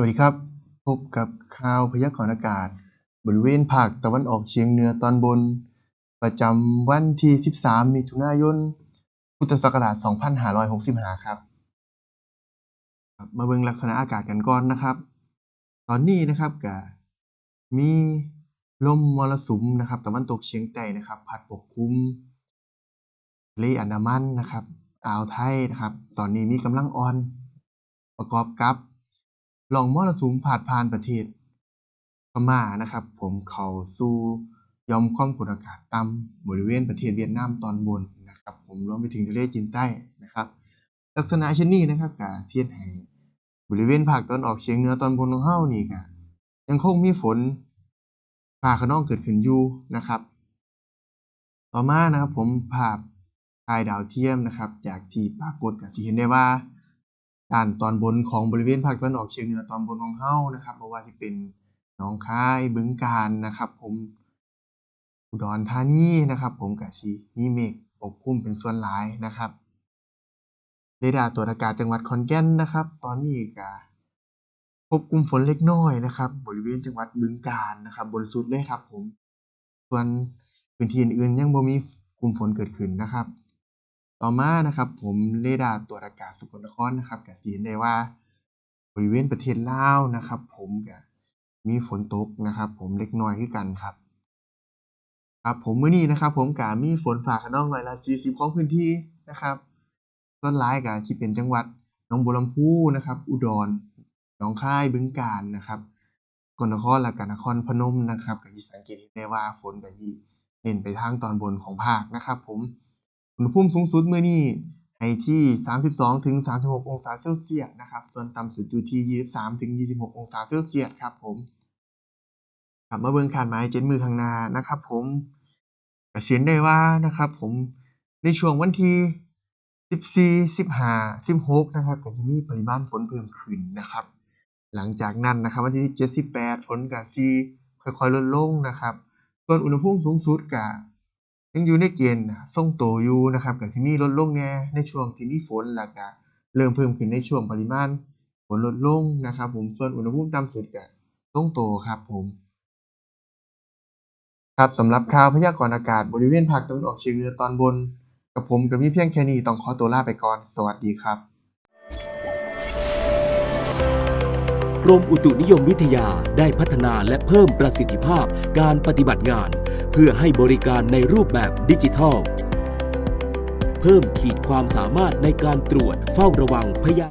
วัสดีครับ พบกับข่าวพยากรณ์อากาศ บริเวณภาคตะวันออกเฉียงเหนือตอนบน ประจำวันที่ 13 มิถุนายน พุทธศักราช 2565 ครับ มาเบิ่งลักษณะอากาศกันก่อนนะครับ ตอนนี้นะครับก็มีลมมรสุมนะครับตะวันตกเฉียงใต้นะครับ พัดปกคลุมเลอันดามันนะครับ อ่าวไทยนะครับ ตอนนี้มีกำลังอ่อน ประกอบกับ ร่องมรสุมพาดผ่านประเทศพม่านะครับ ผมเข้าสู่ยอมความกดอากาศต่ำบริเวณประเทศเวียดนามตอนบนนะครับ ผมรวมไปถึงทะเลจีนใต้นะครับ ลักษณะเช่นนี้นะครับก็เทียบให้บริเวณภาคตะวันออกเฉียงเหนือตอนบนของเฮานี่ก็ยังคงมีฝนฟ้าคะนองเกิดขึ้นอยู่นะครับ ต่อมานะครับผมภาพถ่ายดาวเทียมนะครับ จากที่ปรากฏก็สิเห็นได้ว่า ด้านตอนบนของบริเวณภาคตะวันออกเฉียงเหนือตอนบนของเฮานะครับบ่ว่าสิเป็นหนองคายบึงกาฬนะครับ ผมอุดรธานีนะครับ ผมก็สิมีเมฆปกคลุมเป็นส่วนหลายนะครับเรดาร์ตรวจอากาศจังหวัดขอนแก่นนะครับ ตอนนี้ก็พบกลุ่มฝนเล็กน้อยนะครับ บริเวณจังหวัดบึงกาฬนะครับ บนสุดเลยครับ ผม ส่วนพื้นที่อื่นๆยังบ่มีกลุ่มฝนเกิดขึ้นนะครับ ต่อมานะครับผมเรดาร์ตรวจอากาศสกลนครนะครับก็สิเห็นได้ว่าบริเวณประเทศลาวนะครับ ผมก็มีฝนตกนะครับ ผมเล็กน้อยคือกันครับ ครับผมมื้อนี้นะครับ ผมก็มีฝนฟ้าคะนองร้อยละ40ของพื้นที่นะครับส่วนหลายก็ที่เป็นจังหวัดหนองบัวลำพูนะครับ อุดรหนองคายบึงกาฬนะครับสกนครแล้วก็นครพนมนะครับก็สิสังเกตเห็นได้ว่าฝนก็สิเน้นไปทางตอนบนของภาคนะครับ ผม อุณหภูมิสูงสุดเมื้อนี้ให้ที่ 32-36 องศาเซลเซียสนะครับ ส่วนต่ำสุดอยู่ที่23-26 องศาเซลเซียสครับผมครับมาเบิ่งคาดหมาย7มื้อข้างหน้านะครับผมก็สิเห็นได้ว่านะครับผมในช่วงวันที่ 14 15 16นะครับก็จะมีปริมาณฝนเพิ่มขึ้นนะครับ หลังจากนั้นนะครับวันที่17 18ฝนก็สิค่อยๆลดลงนะครับ ส่วนอุณหภูมิสูงสุดก็ ยังอยู่ในเกณฑ์ทรงตัวอยู่นะครับก็สิมีลดลงแน่ในช่วงที่มีฝนแล้วก็เริ่มเพิ่มขึ้นในช่วงปริมาณฝนลดลงนะครับผมส่วนอุณหภูมิต่ำสุดก็ทรงตัวครับผมครับสำหรับข่าวพยากรณ์อากาศบริเวณภาคตะวันออกเฉียงเหนือตอนบน กับผมก็มีเพียงแค่นี้ต้องขอตัวลาไปก่อน สวัสดีครับ กรมอุตุนิยมวิทยาได้พัฒนาและเพิ่มประสิทธิภาพการปฏิบัติงาน พื่อให้บริการในรูปแบบดิจิทัล เพิ่มขีดความสามารถในการตรวจเฝ้าระวังพยา